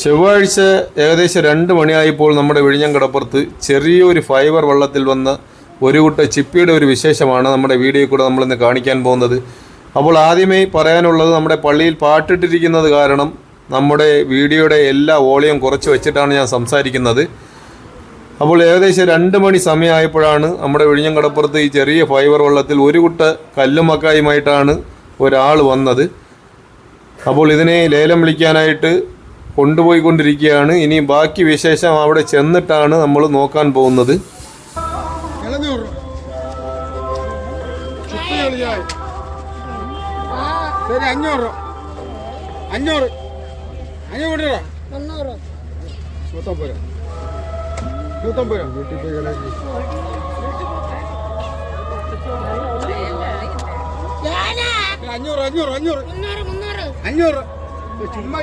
ചൊവ്വാഴ്ച ഏകദേശം രണ്ട് മണിയായപ്പോൾ നമ്മുടെ വിഴിഞ്ഞം കടപ്പുറത്ത് ചെറിയൊരു ഫൈബർ വള്ളത്തിൽ വന്ന ഒരു കുട്ട ചിപ്പിയുടെ ഒരു വിശേഷമാണ് നമ്മുടെ വീഡിയോ കൂടെ നമ്മളിന്ന് കാണിക്കാൻ പോകുന്നത്. അപ്പോൾ ആദ്യമേ പറയാനുള്ളത് നമ്മുടെ പള്ളിയിൽ പാട്ടിട്ടിരിക്കുന്നത് കാരണം നമ്മുടെ വീഡിയോയുടെ എല്ലാ വോളിയം കുറച്ച് വെച്ചിട്ടാണ് ഞാൻ സംസാരിക്കുന്നത്. അപ്പോൾ ഏകദേശം രണ്ട് മണി സമയമായപ്പോഴാണ് നമ്മുടെ വിഴിഞ്ഞം കടപ്പുറത്ത് ഈ ചെറിയ ഫൈബർ വള്ളത്തിൽ ഒരു കുട്ട കല്ലുമക്കായുമായിട്ടാണ് ഒരാൾ വന്നത്. അപ്പോൾ ഇതിനെ ലേലം വിളിക്കാനായിട്ട് കൊണ്ടുപോയിക്കൊണ്ടിരിക്കുകയാണ്. ഇനി ബാക്കി വിശേഷം അവിടെ ചെന്നിട്ടാണ് നമ്മൾ നോക്കാൻ പോകുന്നത്. ശരി അഞ്ഞൂറ് അഞ്ഞൂറ് അഞ്ഞൂറ്. രൂപ നൂറ്റമ്പത് രൂപ നൂറ്റമ്പത് രൂപ വീട്ടിൽ പോയി അഞ്ഞൂറ് അഞ്ഞൂറ് അഞ്ഞൂറ് അഞ്ഞൂറ്. ചുമ്മാ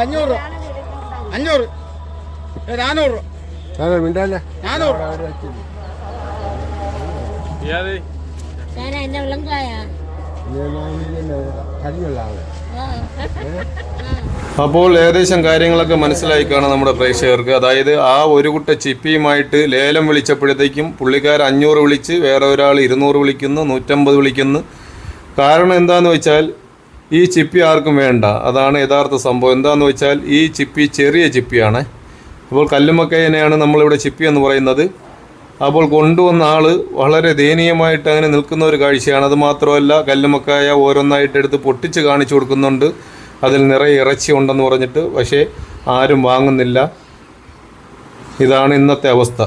അഞ്ഞൂറ്. അഞ്ഞൂറ്. നാനൂറ്. നാനൂറ് നാനൂറ്. ഞാൻ എന്നെ വിളങ്കായ അപ്പോൾ ഏകദേശം കാര്യങ്ങളൊക്കെ മനസ്സിലായി കാണാം നമ്മുടെ പ്രേക്ഷകർക്ക്. അതായത് ആ ഒരു കുട്ട ചിപ്പിയുമായിട്ട് ലേലം വിളിച്ചപ്പോഴത്തേക്കും പുള്ളിക്കാർ അഞ്ഞൂറ് വിളിച്ച് വേറെ ഒരാൾ ഇരുന്നൂറ് വിളിക്കുന്നു നൂറ്റമ്പത് വിളിക്കുന്നു. കാരണം എന്താന്ന് വെച്ചാൽ ഈ ചിപ്പി ആർക്കും വേണ്ട. അതാണ് യഥാർത്ഥ സംഭവം. എന്താന്ന് വെച്ചാൽ ഈ ചിപ്പി ചെറിയ ചിപ്പിയാണ്. അപ്പോൾ കല്ലുമക്കയനെയാണ് നമ്മളിവിടെ ചിപ്പി എന്ന് പറയുന്നത്. അപ്പോൾ കൊണ്ടുവന്ന ആൾ വളരെ ദയനീയമായിട്ട് അങ്ങനെ നിൽക്കുന്ന ഒരു കാഴ്ചയാണ്. അത് മാത്രമല്ല കല്ലുമക്കായ ഓരോന്നായിട്ട് എടുത്ത് പൊട്ടിച്ച് കാണിച്ചു കൊടുക്കുന്നുണ്ട്. അതിൽ നിറയെ ഇറച്ചി ഉണ്ടെന്ന് പറഞ്ഞിട്ട്. പക്ഷേ ആരും വാങ്ങുന്നില്ല. ഇതാണ് ഇന്നത്തെ അവസ്ഥ.